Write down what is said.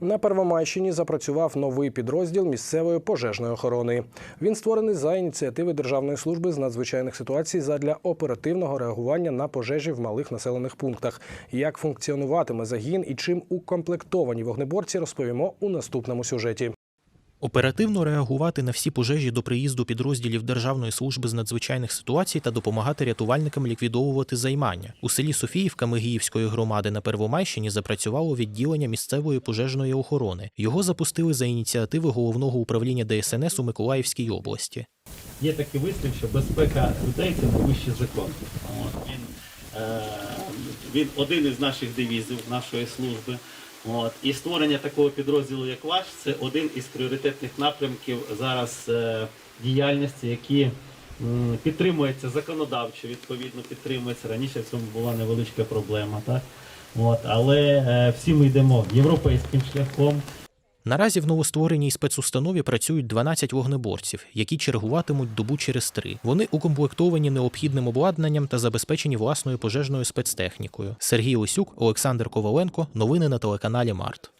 На Первомайщині запрацював новий підрозділ місцевої пожежної охорони. Він створений за ініціативи Державної служби з надзвичайних ситуацій задля оперативного реагування на пожежі в малих населених пунктах. Як функціонуватиме загін і чим укомплектовані вогнеборці, розповімо у наступному сюжеті. Оперативно реагувати на всі пожежі до приїзду підрозділів Державної служби з надзвичайних ситуацій та допомагати рятувальникам ліквідовувати займання. У селі Софіївка Мигіївської громади на Первомайщині запрацювало відділення місцевої пожежної охорони. Його запустили за ініціативи головного управління ДСНС у Миколаївській області. Є такий вислів, що безпека людей це найвищий закон. Він, е, він один із наших девізів нашої служби. От, і створення такого підрозділу, як ваш, це один із пріоритетних напрямків зараз е, діяльності, які підтримуються законодавчо, відповідно підтримуються. Раніше в цьому була невеличка проблема. Так? От, але е, всі ми йдемо європейським шляхом. Наразі в новоствореній спецустанові працюють 12 вогнеборців, які чергуватимуть добу через три. Вони укомплектовані необхідним обладнанням та забезпечені власною пожежною спецтехнікою. Сергій Лисюк, Олександр Коваленко. Новини на телеканалі Март.